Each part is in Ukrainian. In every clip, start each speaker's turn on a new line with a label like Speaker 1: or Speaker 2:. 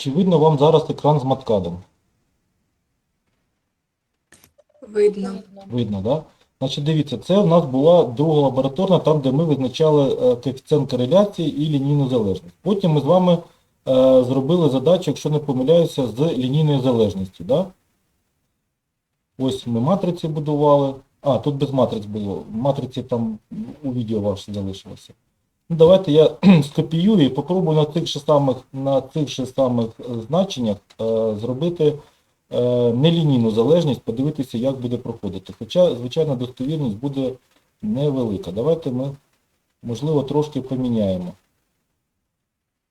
Speaker 1: Чи видно вам зараз екран з маткадом?
Speaker 2: Видно.
Speaker 1: Видно, да? Значить, дивіться, це в нас була друга лабораторна, там, де ми визначали коефіцієнт кореляції і лінійну залежність. Потім ми з вами е, зробили задачу, якщо не помиляюся, з лінійною залежністю. Да? Ось ми матриці будували. А, тут без матриць було. Матриці там у відео ваше залишилося. Ну, давайте я скопіюю і попробую на цих же самих, на цих же самих е, значеннях е, зробити е, нелінійну залежність, подивитися, як буде проходити. Хоча, звичайно, достовірність буде невелика. Давайте ми, можливо, трошки поміняємо.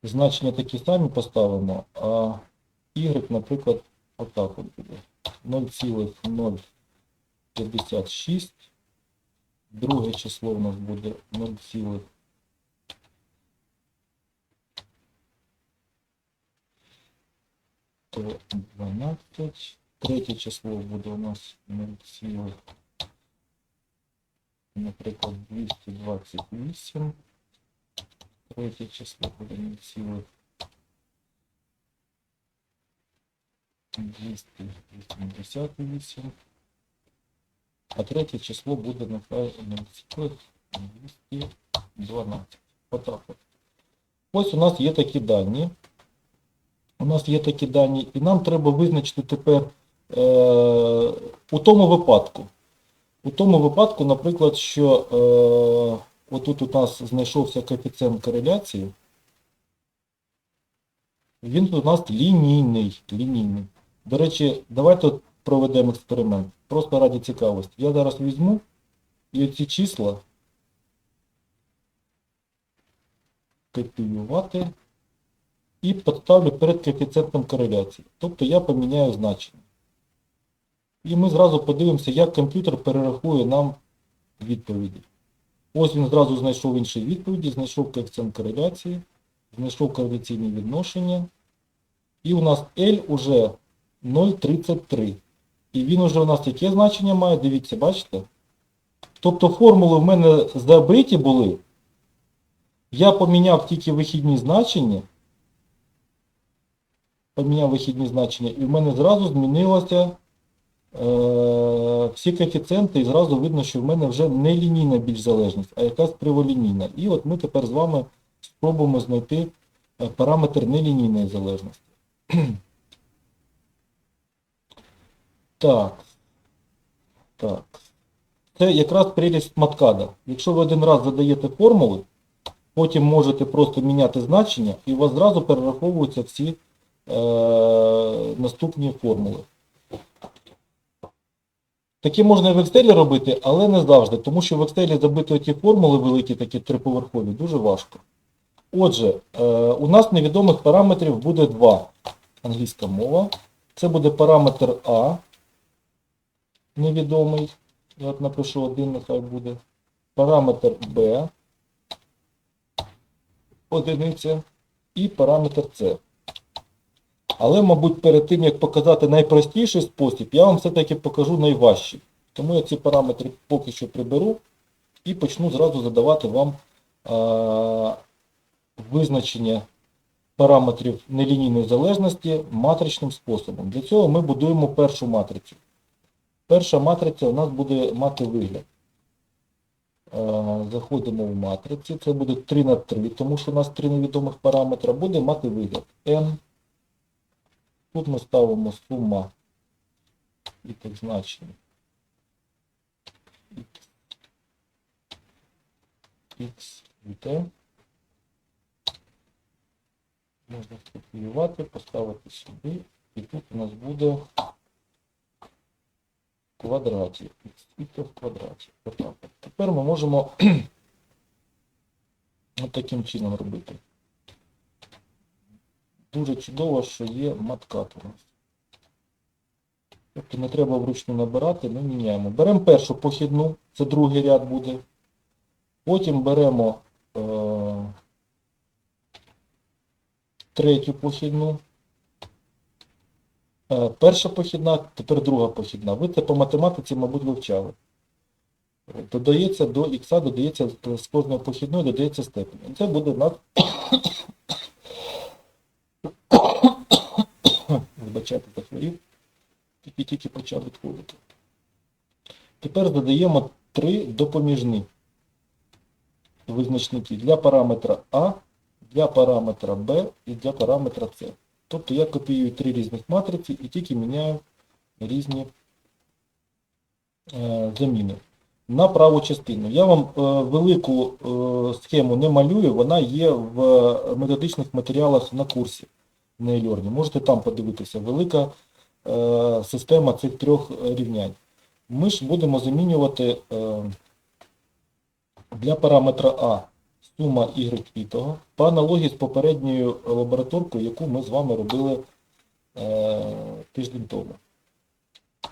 Speaker 1: Значення такі самі поставимо, а y, наприклад, отак от буде. 0,056. Друге число у нас буде 0, 12. Третє число буде у нас 0, наприклад, 228. Третє число буде 0, 288. А третє число буде нехай 0,212. Отак от. Ось у нас є такі дані. У нас є такі дані, і нам треба визначити тепер е, у тому випадку. У тому випадку, наприклад, що е, отут у нас знайшовся коефіцієнт кореляції. Він у нас лінійний. лінійний. До речі, давайте проведемо експеримент. Просто раді цікавості. Я зараз візьму і оці числа копіювати і поставлю перед коефіцієнтом кореляції. Тобто я поміняю значення. І ми зразу подивимося, як комп'ютер перерахує нам відповіді. Ось він зразу знайшов інші відповіді, знайшов коефіцієнт кореляції, знайшов кореляційні відношення. І у нас L уже 0,33. І він уже у нас яке значення має? Дивіться, бачите? Тобто формули в мене забиті були. Я поміняв тільки вихідні значення. Поміняв вихідні значення, і в мене зразу змінилося е, всі коефіцієнти, і зразу видно, що в мене вже не лінійна більш залежність, а якась криволінійна. І от ми тепер з вами спробуємо знайти е, параметр нелінійної залежності. Так. Так. Це якраз прелість маткада. Якщо ви один раз задаєте формули, потім можете просто міняти значення, і у вас зразу перераховуються всі наступні формули. Такі можна і в Excel робити, але не завжди, тому що в Excel забити ті формули великі, такі триповерхові, дуже важко. Отже, е, у нас невідомих параметрів буде два. Англійська мова. Це буде параметр А, невідомий. Я от напишу один, нехай буде. Параметр Б, одиниця, і параметр С. Але, мабуть, перед тим, як показати найпростіший спосіб, я вам все-таки покажу найважчий. Тому я ці параметри поки що приберу і почну зразу задавати вам а, визначення параметрів нелінійної залежності матричним способом. Для цього ми будуємо першу матрицю. Перша матриця у нас буде мати вигляд. Заходимо в матриці, це буде 3 на 3, тому що у нас три невідомих параметра, буде мати вигляд n. Тут ми ставимо сума і так значення. X і t. Можна скопіювати, поставити сюди, і тут у нас буде квадраті. X і в квадраті. Отак. Тепер ми можемо таким чином робити. Дуже чудово, що є маткат у нас. Тобто не треба вручну набирати, ми міняємо. Беремо першу похідну, це другий ряд буде. Потім беремо е, третю похідну. Е, перша похідна, тепер друга похідна. Ви це по математиці, мабуть, вивчали. Додається до х, додається з кожної похідної, додається степень. Це буде у нас Тільки-тільки почав відходити. Тепер додаємо три допоміжні визначники для параметра А, для параметра Б і для параметра С. Тобто я копіюю три різних матриці і тільки міняю різні е, заміни. На праву частину. Я вам е, велику е, схему не малюю, вона є в методичних матеріалах на курсі на e Можете там подивитися. Велика система цих трьох рівнянь. Ми ж будемо замінювати е, для параметра А сума y ітого по аналогії з попередньою лабораторкою, яку ми з вами робили е, тиждень тому.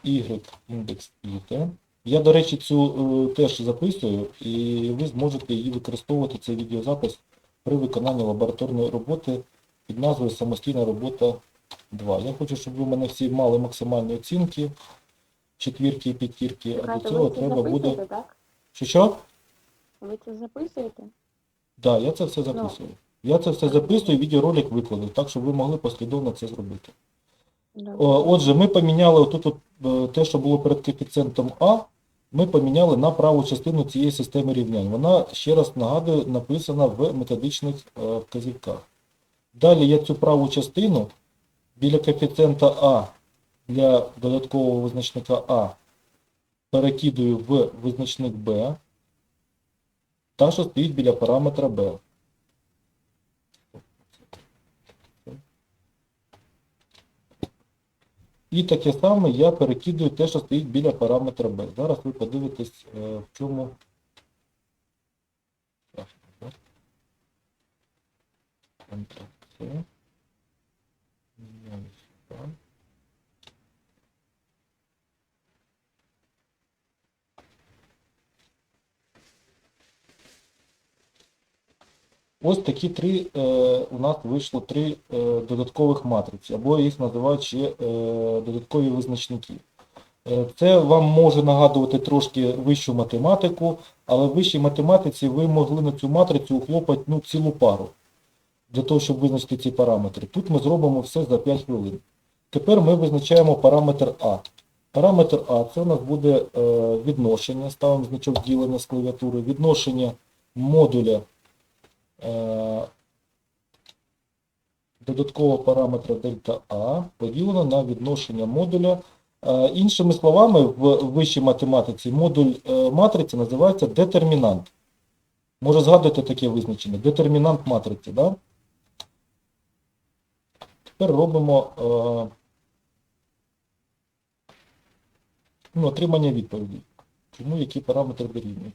Speaker 1: Y індекс іте. Я, до речі, цю е, теж записую, і ви зможете її використовувати, цей відеозапис, при виконанні лабораторної роботи під назвою Самостійна робота 2. Я хочу, щоб ви в мене всі мали максимальні оцінки, четвірки і п'ятірки, а до цього треба буде.
Speaker 3: так?
Speaker 1: Що що?
Speaker 3: Ви це записуєте?
Speaker 1: Так, я це все записую. Я це все записую, відеоролик викладу, так, щоб ви могли послідовно це зробити.
Speaker 3: Добре.
Speaker 1: Отже, ми поміняли отут от, е, те, що було перед коефіцієнтом А, ми поміняли на праву частину цієї системи рівнянь. Вона, ще раз нагадую, написана в методичних е, вказівках. Далі я цю праву частину біля коефіцієнта А для додаткового визначника А перекидую в визначник Б, та, що стоїть біля параметра Б. І таке саме я перекидую те, що стоїть біля параметра B. Зараз ви подивитесь, е, в чому. Так, так. Контракт С. Міняю. Ось такі три, е, у нас вийшло три е, додаткових матриці, або їх називають ще е, додаткові визначники. Е, це вам може нагадувати трошки вищу математику, але в вищій математиці ви могли на цю матрицю ухлопати ну, цілу пару для того, щоб визначити ці параметри. Тут ми зробимо все за 5 хвилин. Тепер ми визначаємо параметр А. Параметр А це у нас буде е, відношення, ставимо значок ділення з клавіатури, відношення модуля е, додаткового параметра дельта А поділено на відношення модуля. Е, Іншими словами, в вищій математиці модуль матриці називається детермінант. Може згадувати таке визначення? Детермінант матриці, да? Тепер робимо е, ну, отримання відповіді. Чому які параметри дорівнюють?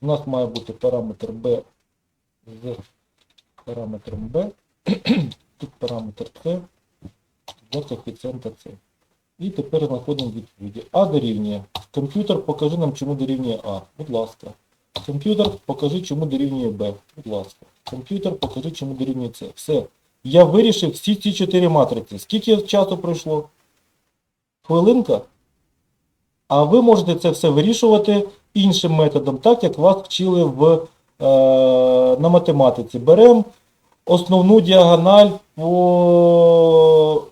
Speaker 1: У нас має бути параметр B з параметром B, тут параметр C, за коефіцієнта C. І тепер знаходимо відповіді. А дорівнює. Комп'ютер покажи нам, чому дорівнює А. Будь ласка. Комп'ютер покажи, чому дорівнює Б. Будь ласка. Комп'ютер покажи, чому дорівнює С. Все. Я вирішив всі ці чотири матриці. Скільки часу пройшло? Хвилинка? А ви можете це все вирішувати іншим методом, так як вас вчили в, е, на математиці. Беремо основну діагональ по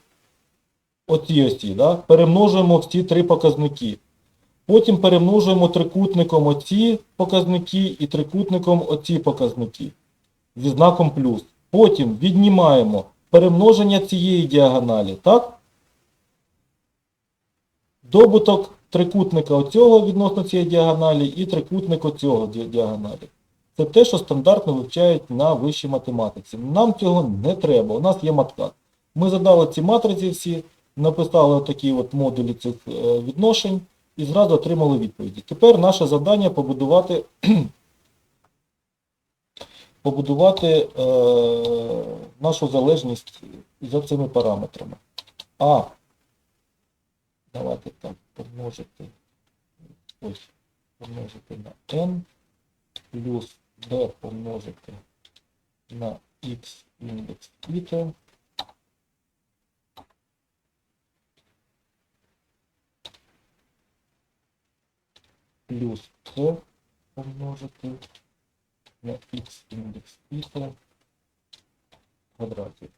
Speaker 1: оцій осі, да? перемножуємо всі три показники. Потім перемножуємо трикутником оці показники і трикутником оці показники зі знаком плюс. Потім віднімаємо перемноження цієї діагоналі, так? Добуток трикутника оцього відносно цієї діагоналі і трикутник оцього діагоналі. Це те, що стандартно вивчають на вищій математиці. Нам цього не треба, у нас є маткат. Ми задали ці матриці всі, написали такі от модулі цих е, відношень і зразу отримали відповіді. Тепер наше завдання побудувати, побудувати е, нашу залежність за цими параметрами. А. Давайте так, помножити. Ось, помножити на n плюс b помножити на x індекс іта плюс c помножити на x індекс в квадраті.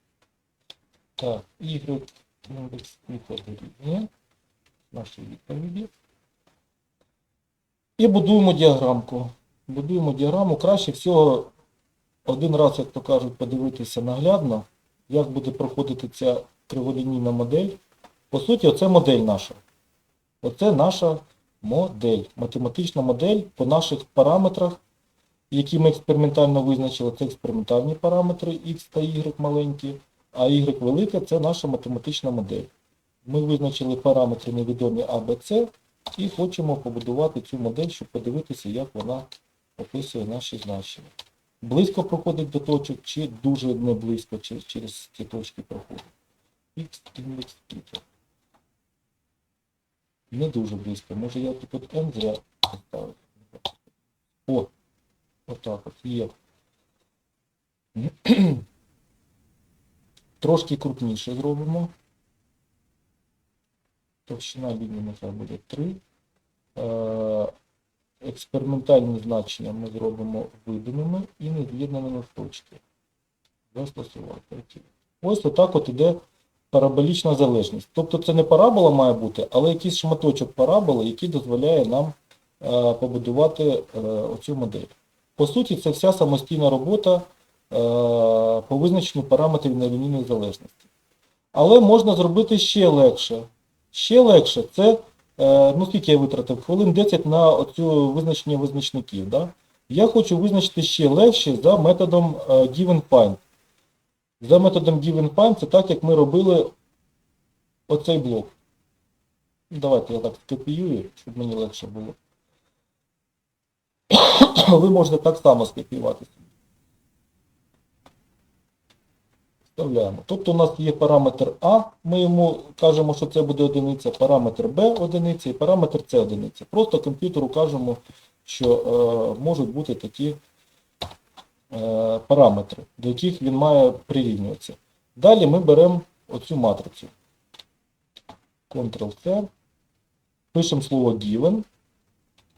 Speaker 1: Так, y індекс світла дорівнює наші відповіді. І будуємо діаграмку. Будуємо діаграму. Краще всього один раз, як то кажуть, подивитися наглядно, як буде проходити ця криволінійна модель. По суті, оце модель наша. Оце наша модель, математична модель по наших параметрах, які ми експериментально визначили. Це експериментальні параметри x та y маленькі, а y велике це наша математична модель. Ми визначили параметри невідомі А, Б, С і хочемо побудувати цю модель, щоб подивитися, як вона описує наші значення. Близько проходить до точок, чи дуже не близько чи через ці точки проходить. Х індекс θ. Не дуже близько. Може я тут от n зря поставив. О, отак от є. Трошки крупніше зробимо. Товщина лінії нехай буде 3. Е, експериментальні значення ми зробимо видимими і нез'єднаними в точки. Застосувати. Ось отак от іде параболічна залежність. Тобто це не парабола має бути, але якийсь шматочок параболи, який дозволяє нам е, побудувати е, оцю модель. По суті, це вся самостійна робота е, по визначенню параметрів нелінійної залежності. Але можна зробити ще легше. Ще легше це, е, ну скільки я витратив, хвилин 10 на оцю визначення визначників. Да? Я хочу визначити ще легше за методом е, given. За методом given це так, як ми робили оцей блок. Давайте я так скопіюю, щоб мені легше було. Ви можете так само скопіювати. Вставляємо. Тобто у нас є параметр А, ми йому кажемо, що це буде одиниця, параметр Б одиниця і параметр С одиниця. Просто комп'ютеру кажемо, що е, можуть бути такі е, параметри, до яких він має прирівнюватися. Далі ми беремо оцю матрицю. Ctrl-C, пишемо слово given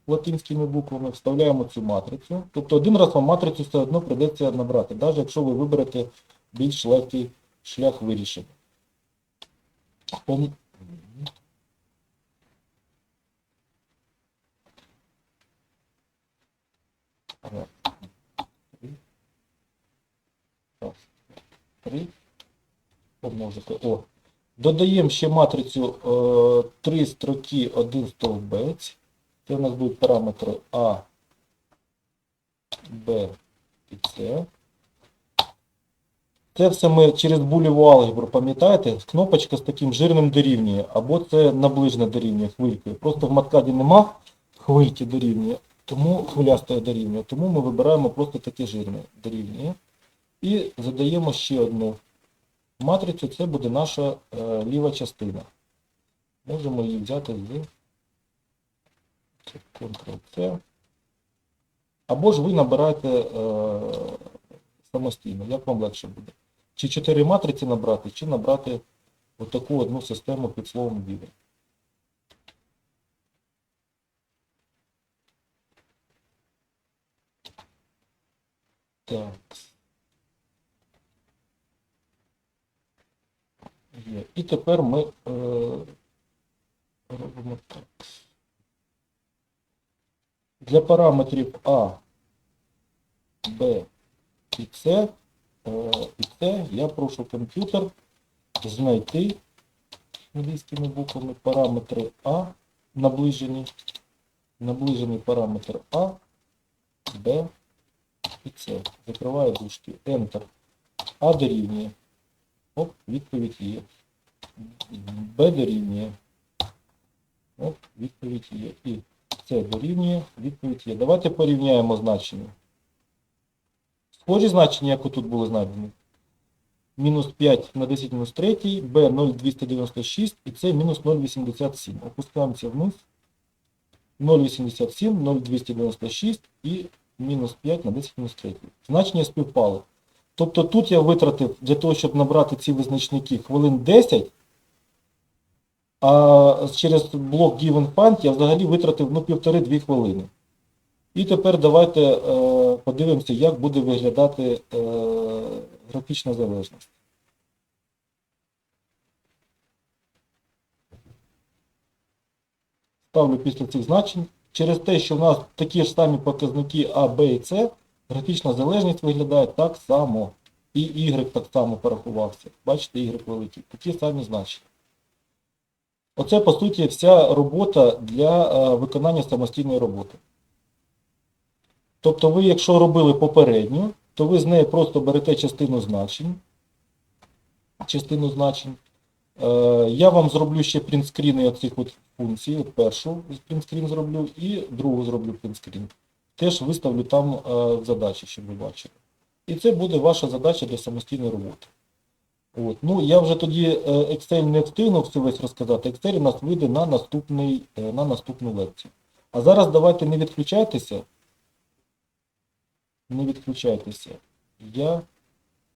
Speaker 1: латинськими буквами, вставляємо цю матрицю. Тобто один раз вам матрицю все одно прийдеться набрати, навіть якщо ви виберете більш легкий шлях вирішення. Три. Помножити. О. Додаємо ще матрицю е, три строки, один стовбець. Це у нас будуть параметри А, Б і С. Це все ми через булєву алгебру, пам'ятаєте? Кнопочка з таким жирним дорівнює, або це наближне дорівнює хвилькою. Просто в маткаді нема хвильки дорівнює, тому хвилястої дорівнює. Тому ми вибираємо просто таке жирне дорівнює. І задаємо ще одну матрицю, це буде наша е, ліва частина. Можемо її взяти з Ctrl-C. Або ж ви набираєте е, самостійно, як вам легше буде. Чи 4 матриці набрати, чи набрати отаку одну систему під словом given. Так. Є. І тепер ми е, робимо так. Для параметрів А, Б і С, е, і С я прошу комп'ютер знайти англійськими буквами параметри А, наближені, наближений параметр А, Б і С. Закриваю дужки. Enter. А дорівнює. Оп, відповідь є. Б дорівнює. Оп, відповідь є. І С дорівнює, відповідь є. Давайте порівняємо значення. Схожі значення, як тут були знайдені. Мінус 5 на 10 мінус 3, Б 0,296 і С мінус 0,87. Опускаємося вниз. 0,87, 0,296 і мінус 5 на 10 мінус 3. Значення співпали. Тобто тут я витратив для того, щоб набрати ці визначники хвилин 10, а через блок Given Point я взагалі витратив ну, півтори-дві хвилини. І тепер давайте е, подивимося, як буде виглядати е, графічна залежність. Ставлю після цих значень. Через те, що в нас такі ж самі показники А, Б і С, графічна залежність виглядає так само. І Y так само порахувався. Бачите, Y великий. Такі самі значення. Оце, по суті, вся робота для е, виконання самостійної роботи. Тобто ви, якщо робили попередню, то ви з неї просто берете частину значень. Частину значень. Е, я вам зроблю ще принтскріни оцих от функцій. От першу принтскрін зроблю і другу зроблю принтскрін. Теж виставлю там е, задачі, щоб ви бачили. І це буде ваша задача для самостійної роботи. От. Ну, я вже тоді е, Excel не встигну все весь розказати. Excel у нас вийде на, наступний, е, на наступну лекцію. А зараз давайте не відключайтеся. Не відключайтеся. Я